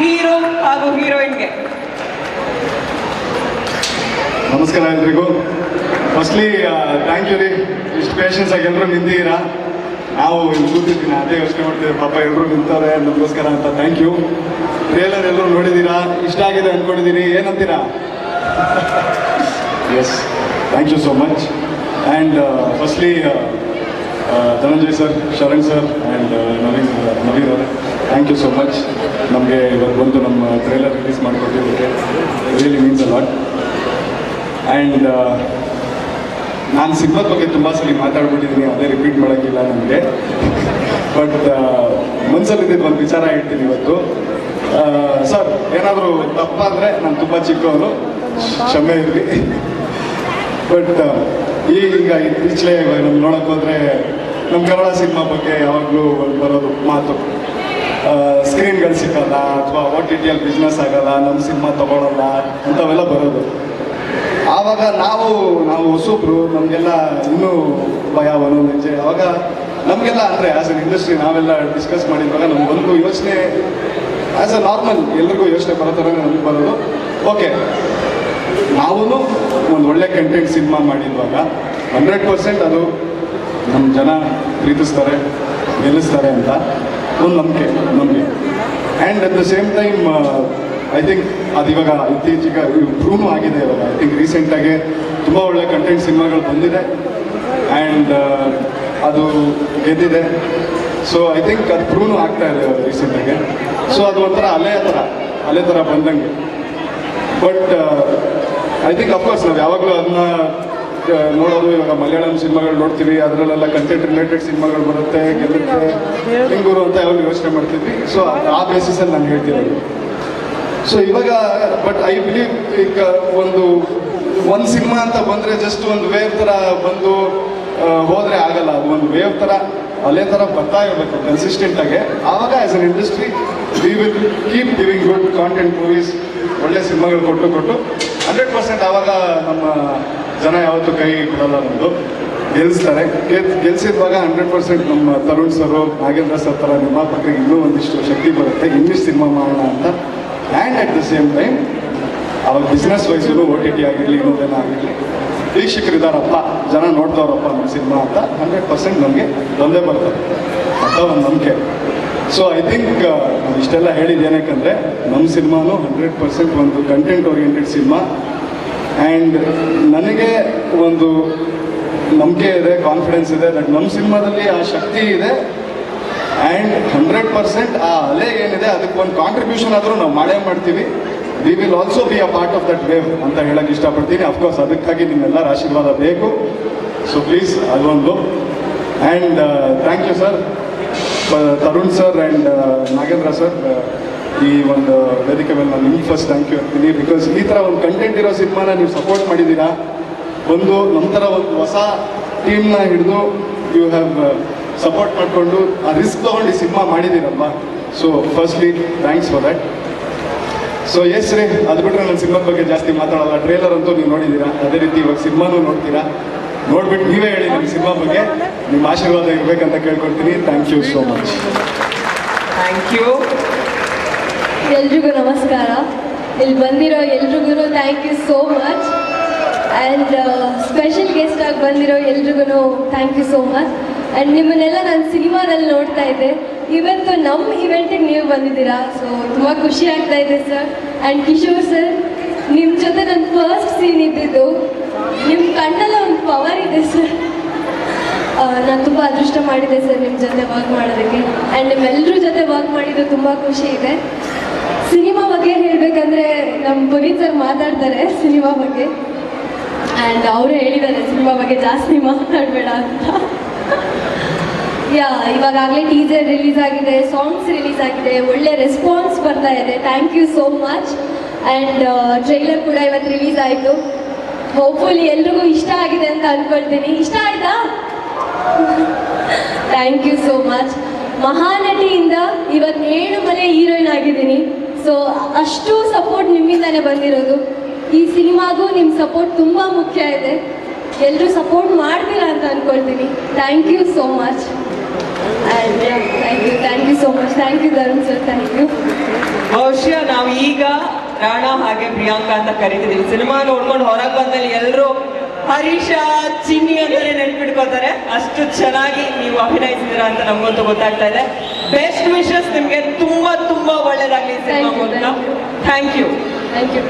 Hero ಹಾಗೂ ಹೀರೋಯಿನ್ಗೆ. ನಮಸ್ಕಾರ ಎಲ್ರಿಗೂ. ಫಸ್ಟ್ಲಿ ಥ್ಯಾಂಕ್ ಯು ರೀ. ಇಷ್ಟು ಪೇಷನ್ಸ್ ಆಗಿ ಎಲ್ಲರೂ ನಿಂತಿದ್ದೀರಾ? ನಾವು ಕೂತಿದ್ದೀನಿ ಅದೇ ಯೋಚನೆ ಮಾಡ್ತೀವಿ ಪಾಪ ಎಲ್ಲರೂ ನಿಂತವ್ರೆ ನಮಗೋಸ್ಕರ ಅಂತ. ಥ್ಯಾಂಕ್ ಯು ಟ್ರೇಲರ್ ಎಲ್ಲರೂ ನೋಡಿದ್ದೀರಾ? ಇಷ್ಟ ಆಗಿದೆ ಅಂದ್ಕೊಂಡಿದ್ದೀನಿ ಏನಂತೀರಾ? Yes thank you so much and firstly Dhananjay sir Sharan sir and Naveen Naveen ಅವರೇ. ಥ್ಯಾಂಕ್ ಯು ಸೋ ಮಚ್ ನಮಗೆ ಇವತ್ತು ಬಂದು ನಮ್ಮ trailer release ಮಾಡಿಕೊಟ್ಟಿದ್ದಕ್ಕೆ really means a lot and ನಾನು ಸಿನಿಮಾದ ಬಗ್ಗೆ ತುಂಬ ಸಲ ಮಾತಾಡ್ಬಿಟ್ಟಿದ್ದೀನಿ ಅದೇ ರಿಪೀಟ್ ಮಾಡೋಕ್ಕಿಲ್ಲ ನನಗೆ ಬಟ್ ಮನಸ್ಸಲ್ಲಿದ್ದಿದ್ದು ಒಂದು ವಿಚಾರ ಹೇಳ್ತೀನಿ ಇವತ್ತು. ಸರ್ ಏನಾದರೂ ತಪ್ಪಾದರೆ ನಾನು ತುಂಬ ಚಿಕ್ಕವನು, ಕ್ಷಮೆ ಇರಲಿ. ಬಟ್ ಈಗ ಇತ್ತೀಚೆಗೆ ನಮ್ಗೆ ನೋಡೋಕೆ ಹೋದರೆ ನಮ್ಮ ಕನ್ನಡ ಸಿನಿಮಾ ಬಗ್ಗೆ ಯಾವಾಗಲೂ ಬರೋದು ಮಾತು. ಸ್ಕ್ರೀನ್ಗಳು ಸಿಗಲ್ಲ ಅಥವಾ ಓ ಟಿ ಟಿಯಲ್ಲಿ ಬಿಸ್ನೆಸ್ ಆಗಲ್ಲ ನಮ್ಮ ಸಿನಿಮಾ ತಗೊಳ್ಳಲ್ಲ ಅಂಥವೆಲ್ಲ ಬರೋದು. ಆವಾಗ ನಾವು ನಾವು ಹೊಸಬ್ರು, ನಮಗೆಲ್ಲ ಇನ್ನೂ ಭಯ ನಿಜ ಆವಾಗ ನಮಗೆಲ್ಲ ಅಂದರೆ ಆ್ಯಸ್ ಅನ್ ಇಂಡಸ್ಟ್ರಿ ನಾವೆಲ್ಲ ಡಿಸ್ಕಸ್ ಮಾಡಿದ್ವಾಗ ನಮಗೊಂದು ಯೋಚನೆ ಆ್ಯಸ್ ಅ ನಾರ್ಮಲ್ ಎಲ್ರಿಗೂ ಯೋಚನೆ ಬರೋ ಥರ ನಮಗೆ ಬರೋದು. ಓಕೆ ನಾವು ಒಂದು ಒಳ್ಳೆ ಕಂಟೆಂಟ್ ಸಿನಿಮಾ ಮಾಡಿದ್ವಾಗ ಹಂಡ್ರೆಡ್ ಪರ್ಸೆಂಟ್ ಅದು ನಮ್ಮ ಜನ ಪ್ರೀತಿಸ್ತಾರೆ, ಗೆಲ್ಲಿಸ್ತಾರೆ ಅಂತ. ಒಂದು ನಂಬಿಕೆ ನಂಬಿಕೆ. And at the same time I think ಅದು ಇವಾಗ ಇತ್ತೀಚೆಗೆ ಇಂಪ್ರೂವ್ ಆಗಿದೆ ಇವಾಗ. ಐ ಥಿಂಕ್ ರೀಸೆಂಟಾಗಿ ತುಂಬ ಒಳ್ಳೆ ಕಂಟೆಂಟ್ ಸಿನಿಮಾಗಳು ಬಂದಿದೆ. ಆ್ಯಂಡ್ ಅದು ಗೆದ್ದಿದೆ ಸೊ ಐ ಥಿಂಕ್ ಅದು ಪ್ರೂವ್ ಆಗ್ತಾ ಇದೆ ರೀಸೆಂಟಾಗಿ ಸೊ ಅದು ಒಂಥರ ಅಲೆ ಥರ ಅಲೆ ಥರ ಬಂದಂಗೆ. ಬಟ್ ಐ ಥಿಂಕ್ ಅಫ್ಕೋರ್ಸ್ ನಾವು ಯಾವಾಗಲೂ ಅದನ್ನ ನೋಡೋದು, ಇವಾಗ ಮಲಯಾಳಂ ಸಿನಿಮಾಗಳು ನೋಡ್ತೀವಿ, ಅದರಲ್ಲೆಲ್ಲ ಕಂಟೆಂಟ್ ರಿಲೇಟೆಡ್ ಸಿನಿಮಾಗಳು ಬರುತ್ತೆ, ಗೆಲ್ಲುತ್ತೆ ಹೆಂಗೂರು ಅಂತ ಯಾವಾಗ ಯೋಚನೆ ಮಾಡ್ತಿದ್ವಿ. ಸೊ ಆ ಬೇಸಿಸಲ್ಲಿ ನಾನು ಹೇಳ್ತಿರೋದು. ಸೊ ಇವಾಗ ಬಟ್ ಐ ಬಿಲೀವ್ ಈಗ ಒಂದು ಒಂದು ಸಿನಿಮಾ ಅಂತ ಬಂದರೆ ಜಸ್ಟ್ ಒಂದು ವೇವ್ ಥರ ಬಂದು ಹೋದರೆ ಆಗಲ್ಲ. ಅದು ಒಂದು ವೇವ್ ಥರ ಅಲ್ಲೇ ಥರ ಬರ್ತಾ ಇರಬೇಕು ಕನ್ಸಿಸ್ಟೆಂಟಾಗಿ ಆವಾಗ as an industry we will keep giving good content movies ಒಳ್ಳೆ ಸಿನಿಮಾಗಳು ಕೊಟ್ಟು ಕೊಟ್ಟು ಹಂಡ್ರೆಡ್ ಪರ್ಸೆಂಟ್ ಆವಾಗ ನಮ್ಮ ಜನ ಯಾವತ್ತೂ ಕೈ ಕೊಡಲ್ಲ ನಮ್ಮದು ಗೆಲ್ಲಿಸ್ತಾರೆ ಗೆಲ್ ಗೆಲ್ಸಿದ್ವಾಗ ಹಂಡ್ರೆಡ್ ಪರ್ಸೆಂಟ್ ನಮ್ಮ ತರುಣ್ ಸರ್ ನಾಗೇಂದ್ರ ಸರ್ ಥರ ನಿರ್ಮಾಪಕರಿಗೆ ಇನ್ನೂ ಒಂದಿಷ್ಟು ಶಕ್ತಿ ಬರುತ್ತೆ. ಇಂಗ್ಲೀಷ್ ಸಿನಿಮಾ ಮಾಡೋಣ ಅಂತ. And at the same time ಅವಾಗ business wise O T T ಆಗಿರಲಿ, ಇನ್ನೊಂದೇನೋ ಆಗಿರಲಿ ವೀಕ್ಷಕರಿದ್ದಾರಪ್ಪ ಜನ ನೋಡ್ತಾವ್ರಪ್ಪ ನಮ್ಮ ಸಿನಿಮಾ ಅಂತ ಹಂಡ್ರೆಡ್ ಪರ್ಸೆಂಟ್ ನಮಗೆ ಬಂದೇ ಬರ್ತದೆ ಅಂತ ಒಂದು ನಂಬಿಕೆ. ಸೊ ಐ ಥಿಂಕ್ ಇಷ್ಟೆಲ್ಲ ಹೇಳಿದ್ದು ಏನಕ್ಕಂದರೆ ನಮ್ಮ ಸಿನಿಮಾನು ಹಂಡ್ರೆಡ್ ಪರ್ಸೆಂಟ್ ಒಂದು ಕಂಟೆಂಟ್ ಓರಿಯೆಂಟೆಡ್ ಸಿನಿಮಾ. ಆ್ಯಂಡ್ ನನಗೆ ಒಂದು ನಂಬಿಕೆ ಇದೆ ಕಾನ್ಫಿಡೆನ್ಸ್ ಇದೆ ದಟ್ ನಮ್ಮ ಸಿನಿಮಾದಲ್ಲಿ ಆ ಶಕ್ತಿ ಇದೆ. ಆ್ಯಂಡ್ ಹಂಡ್ರೆಡ್ ಪರ್ಸೆಂಟ್ ಆ ಅಲೆ ಏನಿದೆ, ಅದಕ್ಕೆ ಒಂದು ಕಾಂಟ್ರಿಬ್ಯೂಷನ್ ಆದರೂ ನಾವು ಮಾಡೇ ಮಾಡ್ತೀವಿ. We will also be a part of that wave ಅಂತ ಹೇಳಕ್ಕೆ ಇಷ್ಟಪಡ್ತೀನಿ. ಅಫ್ಕೋರ್ಸ್ ಅದಕ್ಕಾಗಿ ನಿಮ್ಮೆಲ್ಲರ ಆಶೀರ್ವಾದ ಬೇಕು. ಸೊ ಪ್ಲೀಸ್ ಅದೊಂದು. And thank you sir Tarun sir and Nagendra sir ಈ ಒಂದು ವೇದಿಕೆ ಮೇಲೆ ನಾನು ನಿಮ್ಗೆ ಫಸ್ಟ್ ಥ್ಯಾಂಕ್ ಯು ಹೇಳ್ತೀನಿ. ಬಿಕಾಸ್ ಈ ಥರ ಒಂದು ಕಂಟೆಂಟ್ ಇರೋ ಸಿನಿಮಾನ ನೀವು ಸಪೋರ್ಟ್ ಮಾಡಿದ್ದೀರಾ? ಒಂದು ನಮ್ಮ ಒಂದು ಹೊಸ ಟೀಮ್ನ ಹಿಡಿದು ಯು ಹ್ಯಾವ್ ಸಪೋರ್ಟ್ ಮಾಡಿಕೊಂಡು ಆ ರಿಸ್ಕ್ ತೊಗೊಂಡು ಈ cinema ಮಾಡಿದ್ದೀರಮ್ಮ so firstly thanks for that so yes ರೀ, ಅದು ಬಿಟ್ಟರೆ ನಾನು ಸಿನಿಮಾ ಬಗ್ಗೆ ಜಾಸ್ತಿ ಮಾತಾಡೋಲ್ಲ. ಟ್ರೇಲರ್ ಅಂತೂ ನೀವು ನೋಡಿದ್ದೀರಾ? ಅದೇ ರೀತಿ ಇವಾಗ ಸಿನಿಮಾನೂ ನೋಡ್ತೀರಾ? ನೋಡ್ಬಿಟ್ಟು ನೀವೇ ಹೇಳಿ ನಮ್ಮ ಸಿನಿಮಾ ಬಗ್ಗೆ. ನಿಮ್ಮ ಆಶೀರ್ವಾದ ಇರಬೇಕಂತ ಕೇಳ್ಕೊಳ್ತೀನಿ. Thank you so much thank you ಎಲ್ರಿಗೂ ನಮಸ್ಕಾರ. ಇಲ್ಲಿ ಬಂದಿರೋ ಎಲ್ರಿಗೂ thank you so much and special guest ಆಗಿ ಬಂದಿರೋ ಎಲ್ರಿಗೂ thank you so much and ನಿಮ್ಮನ್ನೆಲ್ಲ ನಾನು ಸಿನಿಮಾದಲ್ಲಿ ನೋಡ್ತಾ ಇದ್ದೆ. ಇವತ್ತು ನಮ್ಮ ಇವೆಂಟಿಗೆ ನೀವು ಬಂದಿದ್ದೀರಾ. ಸೊ ತುಂಬ ಖುಷಿ ಆಗ್ತಾ ಇದೆ ಸರ್ ಆ್ಯಂಡ್ ಕಿಶೋರ್ ಸರ್ ನಿಮ್ಮ ಜೊತೆ ನನ್ನ ಫಸ್ಟ್ ಸೀನ್ ಇದ್ದಿದ್ದು. ನಿಮ್ಮ ಕಣ್ಣಲ್ಲ ಒಂದು ಪವರ್ ಇದೆ ಸರ್ ನಾನು ತುಂಬ ಅದೃಷ್ಟ ಮಾಡಿದೆ ಸರ್ ನಿಮ್ಮ ಜೊತೆ ವರ್ಕ್ ಮಾಡೋದಕ್ಕೆ. ಆ್ಯಂಡ್ ನಿಮ್ಮೆಲ್ಲರ ಜೊತೆ ವರ್ಕ್ ಮಾಡಿದ್ದು ತುಂಬ ಖುಷಿ ಇದೆ. ಬಗ್ಗೆ ಹೇಳಬೇಕಂದ್ರೆ ನಮ್ಮ ಪುನೀತ್ ಸರ್ ಮಾತಾಡ್ತಾರೆ ಸಿನಿಮಾ ಬಗ್ಗೆ. ಆ್ಯಂಡ್ ಅವರು ಹೇಳಿದ್ದಾರೆ ಸಿನಿಮಾ ಬಗ್ಗೆ ಜಾಸ್ತಿ ಮಾತಾಡಬೇಡ ಅಂತ. ಯಾ ಇವಾಗಲೇ ಟೀಸರ್ ರಿಲೀಸ್ ಆಗಿದೆ ಸಾಂಗ್ಸ್ ರಿಲೀಸ್ ಆಗಿದೆ, ಒಳ್ಳೆ ರೆಸ್ಪಾನ್ಸ್ ಬರ್ತಾ ಇದೆ. Thank you so much and trailer ಕೂಡ ಇವತ್ತು ರಿಲೀಸ್ ಆಯಿತು. ಹೋಪ್ಫುಲಿ ಎಲ್ರಿಗೂ ಇಷ್ಟ ಆಗಿದೆ ಅಂತ ಅಂದ್ಕೊಳ್ತೀನಿ ಇಷ್ಟ ಆಯ್ತಾ? ಥ್ಯಾಂಕ್ ಯು ಸೋ ಮಚ್ ಮಹಾನಟಿಯಿಂದ ಇವತ್ತು ಏಳು ಮನೆ ಹೀರೋಯಿನ್ ಆಗಿದ್ದೀನಿ. ಸೊ ಅಷ್ಟು ಸಪೋರ್ಟ್ ನಿಮ್ಮಿಂದಾನೇ ಬಂದಿರೋದು. ಈ ಸಿನಿಮಾಗೂ ನಿಮ್ಮ ಸಪೋರ್ಟ್ ತುಂಬ ಮುಖ್ಯ ಇದೆ. ಎಲ್ಲರೂ ಸಪೋರ್ಟ್ ಮಾಡ್ತೀರಾ ಅಂತ ಅನ್ಕೊಳ್ತೀನಿ. Thank you so much thank you thank you so much thank you Dharun sir thank you ಬಹುಶಃ ನಾವು ಈಗ ರಾಣಾ ಹಾಗೆ ಪ್ರಿಯಾಂಕಾ ಅಂತ ಕರಿತಿದ್ದೀವಿ. ಸಿನಿಮಾ ನೋಡ್ಕೊಂಡು ಹೊರಗೆ ಬಂದಲ್ಲಿ ಎಲ್ಲರೂ ಹರೀಶ, ಚಿನ್ನಿ ಅಂತಲೇ ನೆನ್ಪಿಟ್ಕೋತಾರೆ ಅಷ್ಟು ಚೆನ್ನಾಗಿ ನೀವು ಅಭಿನಯಿಸಿದ್ದೀರಾ ಅಂತ ನಮಗಂತೂ ಗೊತ್ತಾಗ್ತಾ ಇದೆ. ಬೆಸ್ಟ್ ವಿಶಸ್ ನಿಮಗೆ. ತುಂಬಾ ತುಂಬಾ ಒಳ್ಳೇದಾಗಲಿ ಥ್ಯಾಂಕ್ ಯು ಥ್ಯಾಂಕ್ ಯು